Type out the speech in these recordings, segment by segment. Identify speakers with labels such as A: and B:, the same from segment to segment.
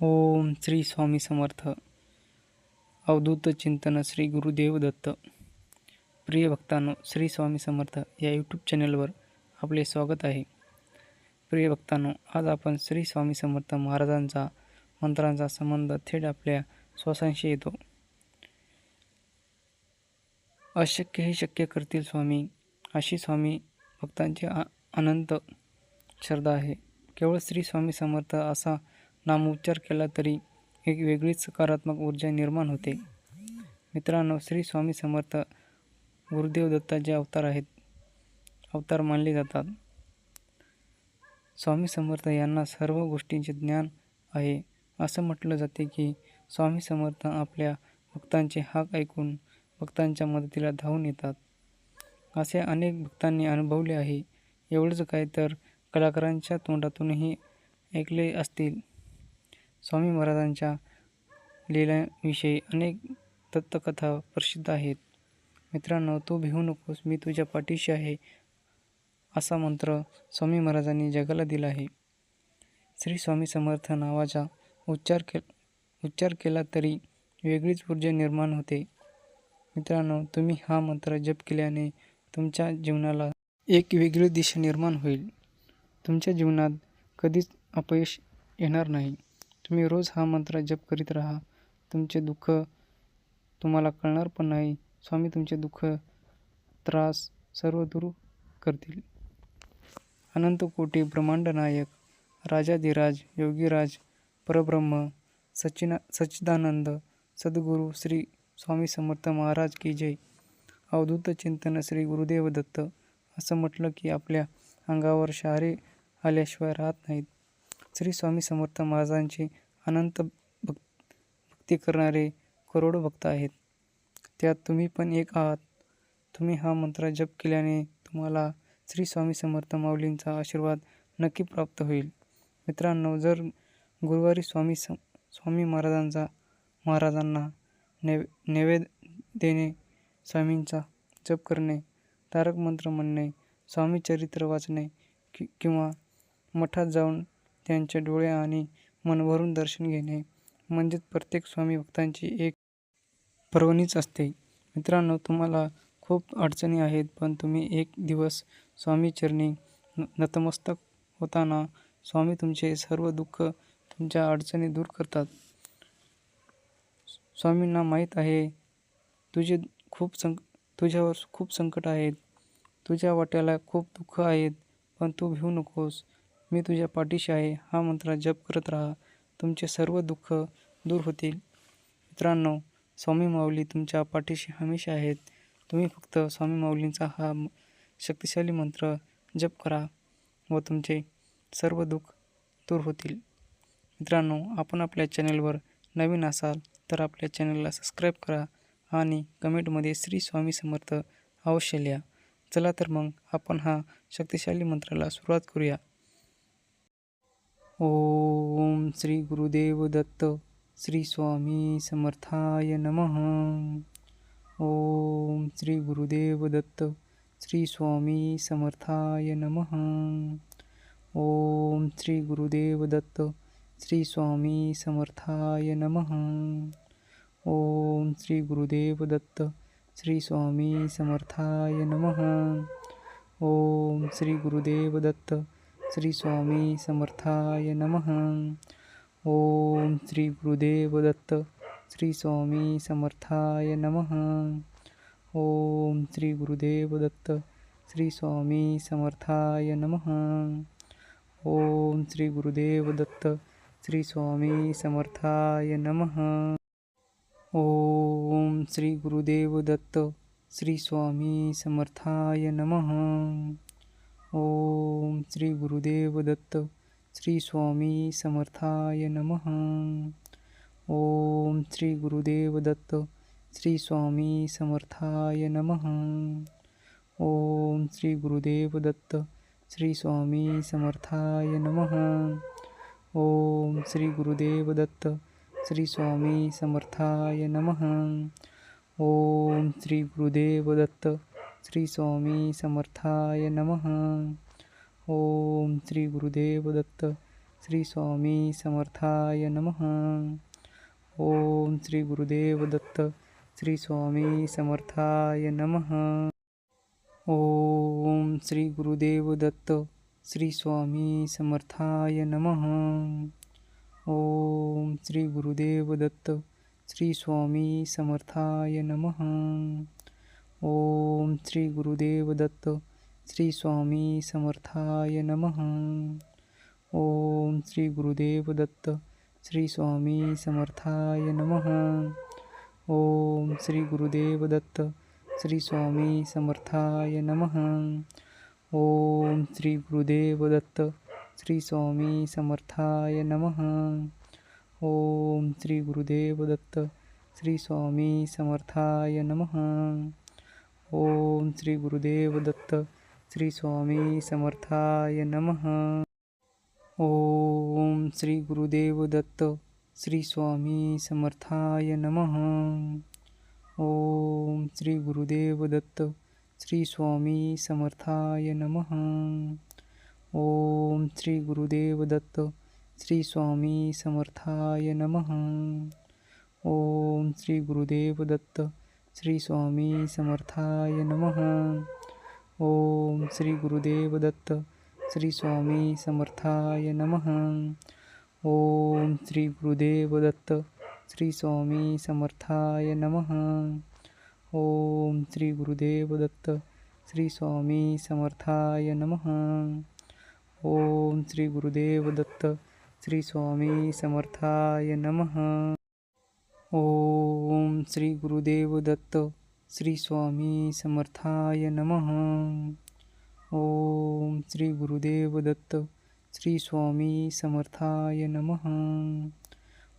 A: ओम श्री स्वामी समर्थ. अवधूत चिंतन श्री गुरुदेव दत्त. प्रिय भक्तांनो श्री स्वामी समर्थ या यूट्यूब चॅनलवर आपले स्वागत आहे. प्रिय भक्तांनो आज आपण श्री स्वामी समर्थ महाराजांचा मंत्रांचा संबंध थेट आपल्या श्वासांशी येतो. अशक्य हे शक्य करतील स्वामी अशी स्वामी भक्तांची आ- अनंत श्रद्धा आहे. केवळ श्री स्वामी समर्थ असा नामोच्चार केला तरी एक वेगळीच सकारात्मक ऊर्जा निर्माण होते. मित्रांनो श्री स्वामी समर्थ गुरुदेव दत्ताचे अवतार आहेत. अवतार मानले जातात. स्वामी समर्थ यांना सर्व गोष्टींचे ज्ञान आहे. असं म्हटलं जाते की स्वामी समर्थ आपल्या भक्तांचे हाक ऐकून भक्तांच्या मदतीला धावून येतात. असे अनेक भक्तांनी अनुभवले आहे. एवढंच काय तर कलाकारांच्या तोंडातूनही ऐकले असतील. स्वामी महाराजांच्या लिलांविषयी अनेक दत्तकथा प्रसिद्ध आहेत. मित्रांनो तू भिवू नकोस. मी तुझ्या पाठीशी आहे असा मंत्र स्वामी महाराजांनी जगाला दिला आहे. श्री स्वामी समर्थ नावाचा उच्चार के उच्चार केला तरी वेगळीच ऊर्जा निर्माण होते. मित्रांनो तुम्ही हा मंत्र जप केल्याने तुमच्या जीवनाला एक वेगळी दिशा निर्माण होईल. तुमच्या जीवनात कधीच अपयश येणार नाही. तुम्ही रोज हा मंत्र जप करीत राहा. तुमचे दुःख तुम्हाला कळणार पण नाही. स्वामी तुमचे दुःख त्रास सर्व दूर करतील. अनंत कोटी ब्रह्मांड नायक राजाधिराज योगीराज परब्रह्म सचिना सच्चिदानंद सद्गुरू श्री स्वामी समर्थ महाराज की जय. अवधूत चिंतन श्री गुरुदेव दत्त असं म्हटलं की आपल्या अंगावर शहारे आल्याशिवाय राहत नाहीत. श्री स्वामी समर्थ महाराजांचे अनंत भक् भक्ती करणारे करोडो भक्त आहेत. त्यात तुम्ही पण एक आहात. तुम्ही हा मंत्र जप केल्याने तुम्हाला श्री स्वामी समर्थ माऊलींचा आशीर्वाद नक्की प्राप्त होईल. मित्रांनो जर गुरुवारी स्वामी सम स्वामी महाराजांचा महाराजांना नैव नैवेद्य देणे स्वामींचा जप करणे तारक मंत्र म्हणणे स्वामी चरित्र वाचणे कि किंवा मठात जाऊन त्यांचे डोळे आणि मन भरून दर्शन घेणे म्हणजेच प्रत्येक स्वामी भक्तांची एक पर्वणीच असते. मित्रांनो तुम्हाला खूप अडचणी आहेत पण तुम्ही एक दिवस स्वामी चरणी नतमस्तक होताना स्वामी तुमचे सर्व दुःख तुमच्या अडचणी दूर करतात. स्वामींना माहीत आहे तुझे खूप संक तुझ्यावर खूप संकट आहेत. तुझ्या वाट्याला खूप दुःख आहेत पण तू भिवू नकोस. मी तुझ्या पाठीशी आहे हा मंत्र जप करत राहा. तुमचे सर्व दुःख दूर होतील. मित्रांनो स्वामी माऊली तुमच्या पाठीशी हमेशा आहेत. तुम्ही फक्त स्वामी माऊलींचा हा शक्तिशाली मंत्र जप करा व तुमचे सर्व दुःख दूर होतील. मित्रांनो आपण आपल्या चॅनलवर नवीन असाल तर आपल्या चॅनलला सबस्क्राईब करा आणि कमेंटमध्ये श्री स्वामी समर्थ अवश्य लिहा. चला तर मग आपण हा शक्तिशाली मंत्राला सुरुवात करूया. ओम श्री गुरुदेव दत्त श्री स्वामी समर्थाय नमः। ओम श्री गुरुदेव दत्त श्री स्वामी समर्थाय नमः। ओम श्री गुरुदेव दत्त श्री स्वामी समर्थाय नमः। ओम श्री गुरुदेव दत्त श्री स्वामी समर्थाय नमः। ओम श्री गुरुदेव दत्त श्री स्वामी समर्थाय नमः. ओम श्री गुरुदेव दत्त श्री स्वामी समर्थाय नमः. ओम श्री गुरुदेव दत्त श्री स्वामी समर्थाय नमः. ओम श्री गुरुदेव दत्त श्री स्वामी समर्थाय नमः. ओम श्री गुरुदेव दत्त श्री स्वामी समर्थाय नमः. ओम श्री गुरुदेव दत्त श्री स्वामी समर्थाय नमः. ओम श्री गुरुदेव दत्त श्री स्वामी समर्थाय नमः. ओम श्री गुरुदेव दत्त श्री स्वामी समर्थाय नमः. ओम श्री गुरुदेव दत्त श्री स्वामी समर्थाय नमः. ओम श्री गुरुदेव दत्त श्री स्वामी समर्थाय नमः. ओम श्री गुरुदेव दत्त श्री स्वामी समर्थाय नमः. ओम श्री गुरुदेव दत्त श्री स्वामी समर्थाय नमः. ओम श्री गुरुदेव दत्त श्री स्वामी समर्थाय नमः. ओम श्री गुरुदेव दत्त श्री स्वामी समर्थाय नमः. ओम श्री गुरुदेव दत्त श्री स्वामी समर्थाय नमः. ओम श्री गुरुदेव दत्त श्री स्वामी समर्थाय नमः. ओम श्री गुरुदेव दत्त श्री स्वामी समर्थाय नमः. ओम श्री गुरुदेव दत्त श्री स्वामी समर्थाय नमः. ओम श्री गुरुदेव दत्त श्री स्वामी समर्थाय नमः. ओम श्री गुरुदेव दत्त श्री स्वामी समर्थाय नमः। ओम श्री गुरुदेव दत्त श्री स्वामी समर्थाय नमः। ओम श्री गुरुदेव दत्त श्री स्वामी समर्थाय नमः। ओम श्री गुरुदेव दत्त श्री स्वामी समर्थाय नमः। ओम श्री गुरुदेव दत्त श्री स्वामी समर्थाय नमः। ओम श्री गुरुदेव दत्त श्री स्वामी समर्थाय नमः। ओम श्री गुरुदेव दत्त श्री स्वामी समर्थाय नमः। ओम श्री गुरुदेव दत्त श्री स्वामी समर्थाय नमः। ओम श्री गुरुदेव दत्त श्री स्वामी समर्थाय नमः। ओम श्री गुरुदेव दत्त श्री स्वामी समर्थाय नमः। ओम श्री गुरुदेव दत्त श्री स्वामी समर्थाय नमः।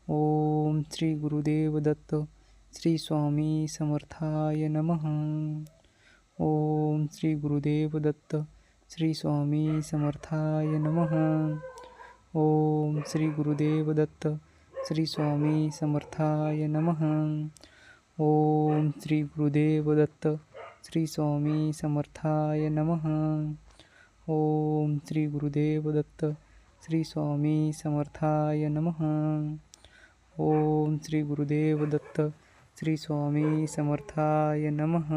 A: ओम श्री गुरुदेव दत्त श्री स्वामी समर्थाय नमः। ओम श्री गुरुदेव दत्त श्री स्वामी समर्थाय नमः। ओम श्री गुरुदेव दत्त श्री स्वामी समर्थाय नमः. ओम श्री गुरुदेव दत्त. श्री स्वामी समर्थाय नमः. ओम श्री गुरुदेव दत्त. श्री स्वामी समर्थाय नमः. ओम श्री गुरुदेव दत्त. श्री स्वामी समर्थाय नमः.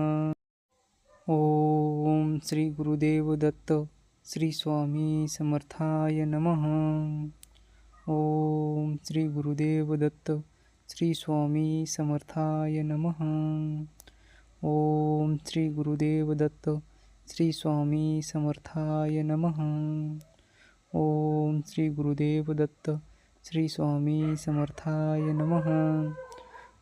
A: ओम श्री गुरुदेव दत्त. श्री स्वामी समर्थाय नमः. ओम श्री गुरुदेव दत्त श्री स्वामी समर्थाय नमः. ओम श्री गुरुदेव दत्त श्री स्वामी समर्थाय नमः. ओम श्री गुरुदेव दत्त श्री स्वामी समर्थाय नमः.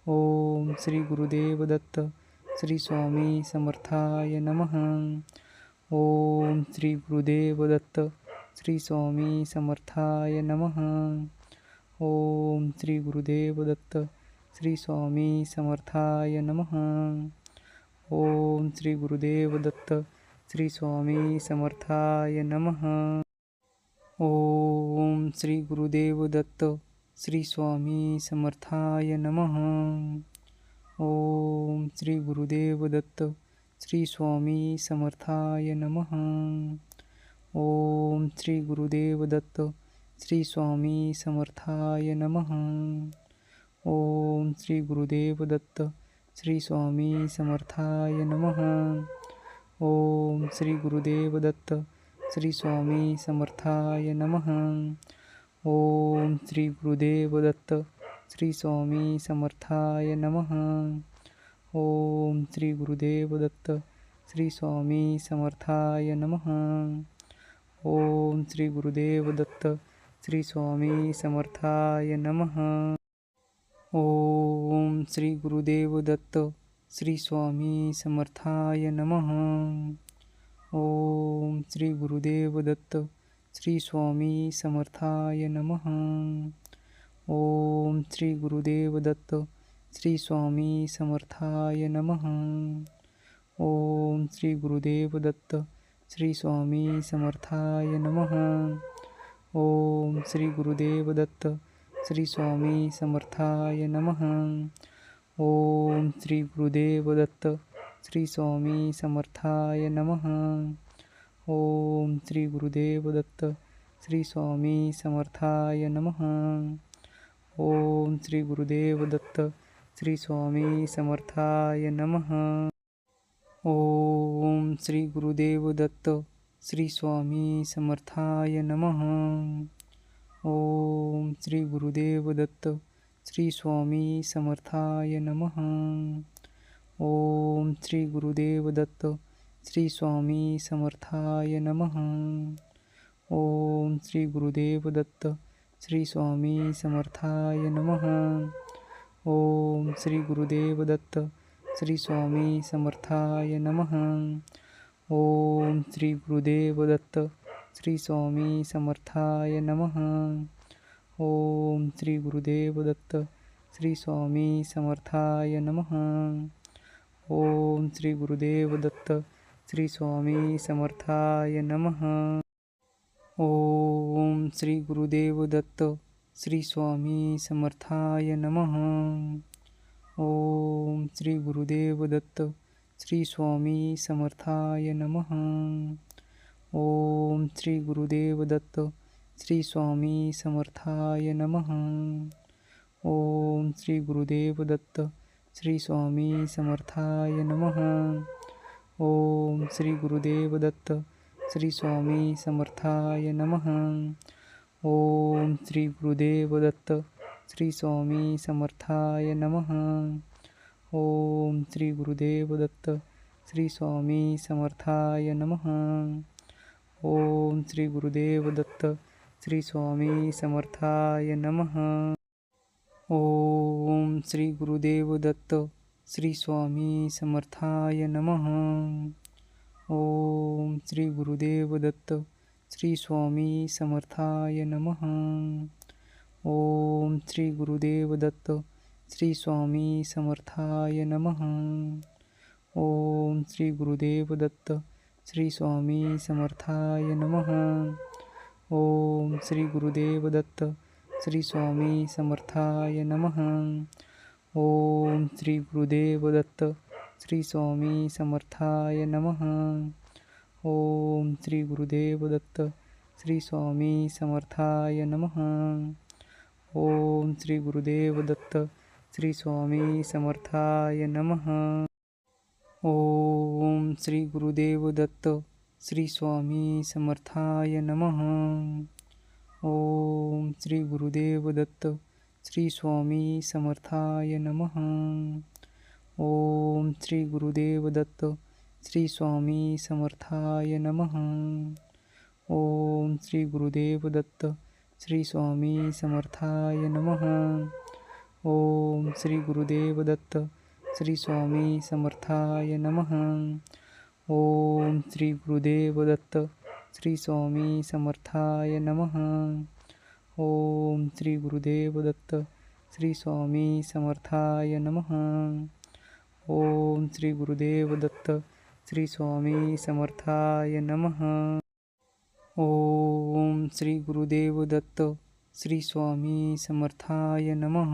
A: ओम श्री गुरुदेव दत्त श्री स्वामी समर्थाय नमः. ओम श्री गुरुदेव दत्त श्री स्वामी समर्थाय नमः. ओम श्री गुरुदेव दत्त श्री स्वामी समर्थाय नमः. ओम श्री गुरुदेव दत्त श्री स्वामी समर्थाय नमः. ओम श्री गुरुदेव दत्त श्री स्वामी समर्थाय नमः. ओम श्री गुरुदेव दत्त श्री स्वामी समर्थाय नमः. ओम श्री गुरुदेव दत्त श्री स्वामी समर्थाय नमः. ओम श्री गुरुदेव दत्त श्री स्वामी समर्थाय नमः. ओम श्री गुरुदेव दत्त श्री स्वामी समर्थाय नमः. ओम श्री गुरुदेव दत्त श्री स्वामी समर्थाय नमः. ओम श्री गुरुदेव दत्त श्री स्वामी समर्थाय नमः. ओम श्री गुरुदेव दत्त श्री स्वामी समर्थाय नमः। ओम श्री गुरुदेव दत्त श्री स्वामी समर्थाय नमः। ओम श्री गुरुदेव दत्त श्री स्वामी समर्थाय नमः। ओम श्री गुरुदेव दत्त श्री स्वामी समर्थाय नमः। ओम श्री गुरुदेव दत्त श्री स्वामी समर्थाय नमः. ओम श्री गुरुदेव दत्त श्री स्वामी समर्थाय नमः. ओम श्री गुरुदेव दत्त श्री स्वामी समर्थाय नमः. ओम श्री गुरुदेव दत्त श्री स्वामी समर्थाय नमः. ओम श्री गुरुदेव दत्त श्री स्वामी समर्थाय नमः. ओम श्री गुरुदेव दत्त श्री स्वामी समर्थाय नमः। ओम श्री गुरुदेव दत्त श्री स्वामी समर्थाय नमः। ओम श्री गुरुदेव दत्त श्री स्वामी समर्थाय नमः। ओम श्री गुरुदेव दत्त श्री स्वामी समर्थाय नमः। ओम श्री गुरुदेव दत्त श्री स्वामी समर्थाय नमः. ओम श्री गुरुदेव दत्त श्री स्वामी समर्थाय नमः. ओम श्री गुरुदेव दत्त श्री स्वामी समर्थाय नमः. ओम श्री गुरुदेव दत्त श्री स्वामी समर्थाय नमः. ओम श्री गुरुदेव दत्त श्री स्वामी समर्थाय नमः. ओम श्री गुरुदेव दत्त श्री स्वामी समर्थाय नमः। ओम श्री गुरुदेव दत्त श्री स्वामी समर्थाय नमः। ओम श्री गुरुदेव दत्त श्री स्वामी समर्थाय नमः। ओम श्री गुरुदेव दत्त श्री स्वामी समर्थाय नमः। ओम श्री गुरुदेव दत्त श्री स्वामी समर्थाय नमः. ओम श्री गुरुदेव दत्त श्री स्वामी समर्थाय नमः. ओम श्री गुरुदेव दत्त श्री स्वामी समर्थाय नमः. ओम श्री गुरुदेव दत्त श्री स्वामी समर्थाय नमः. ओम श्री गुरुदेव दत्त श्री स्वामी समर्थाय नमः. ओम श्री गुरुदेव दत्त श्री स्वामी समर्थाय नमः। ओम श्री गुरुदेव दत्त श्री स्वामी समर्थाय नमः। ओम श्री गुरुदेव दत्त श्री स्वामी समर्थाय नमः। ओम श्री गुरुदेव दत्त श्री स्वामी समर्थाय नमः। ओम श्री गुरुदेव दत्त श्री स्वामी समर्थाय नमः। ओम श्री गुरुदेव दत्त श्री स्वामी समर्थाय नमः। ओम श्री गुरुदेव दत्त श्री स्वामी समर्थाय नमः। ओम श्री गुरुदेव दत्त श्री स्वामी समर्थाय नमः। ओम श्री गुरुदेव दत्त श्री स्वामी समर्थाय नमः। ओम श्री गुरुदेव दत्त श्री स्वामी समर्थाय नमः. ओम श्री गुरुदेव दत्त श्री स्वामी समर्थाय नमः. ओम श्री गुरुदेव दत्त श्री स्वामी समर्थाय नमः. ओम श्री गुरुदेव दत्त श्री स्वामी समर्थाय नमः. ओम श्री गुरुदेव दत्त श्री स्वामी समर्थाय नमः. ओम श्री गुरुदेव दत्त श्री स्वामी समर्थाय नमः.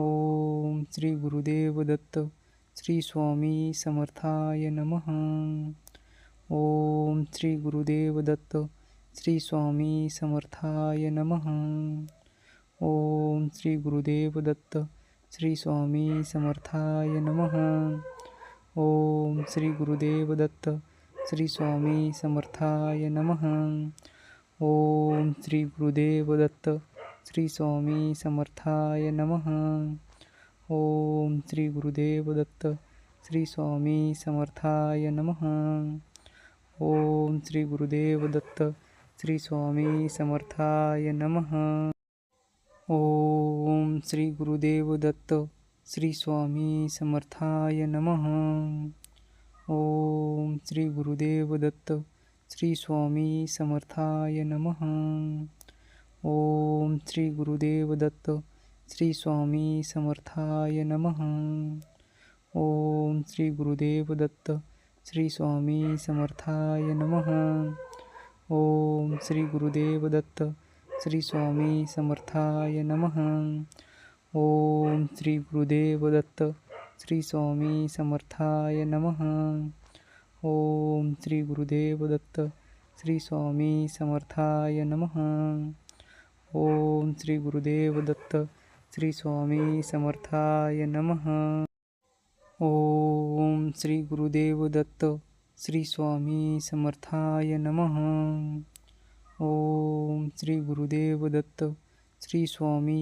A: ओम श्री गुरुदेव दत्त श्री स्वामी समर्थाय नमः. ओम श्री गुरुदेव दत्त श्री स्वामी समर्थाय नमः. ओम श्री गुरुदेव दत्त श्री स्वामी समर्थाय नमः. ओम श्री गुरुदेव दत्त श्री स्वामी समर्थाय नमः. ओम श्री गुरुदेव दत्त श्री स्वामी समर्थाय नमः. ओम श्री गुरुदेव दत्त श्री स्वामी समर्थाय नमः. ओम श्री गुरुदेव दत्त श्री स्वामी समर्थाय नमः. ओम श्री गुरुदेव दत्त श्री स्वामी समर्थाय नमः. ओम श्री गुरुदेव दत्त श्री स्वामी समर्थाय नमः। ओम श्री गुरुदेव दत्त श्री स्वामी समर्थाय नमः। ओम श्री गुरुदेव दत्त श्री स्वामी समर्थाय नमः। ओम श्री गुरुदेव दत्त श्री स्वामी समर्थाय नमः। ओम श्री गुरुदेव दत्त श्री स्वामी समर्थाय नमः. ओम श्री गुरुदेव दत्त. श्री स्वामी समर्थाय नमः. ओम श्री गुरुदेव दत्त. श्री स्वामी समर्थाय नमः. ओम श्री गुरुदेव दत्त. श्री स्वामी समर्थाय नमः. ओम श्री गुरुदेव दत्त. श्री स्वामी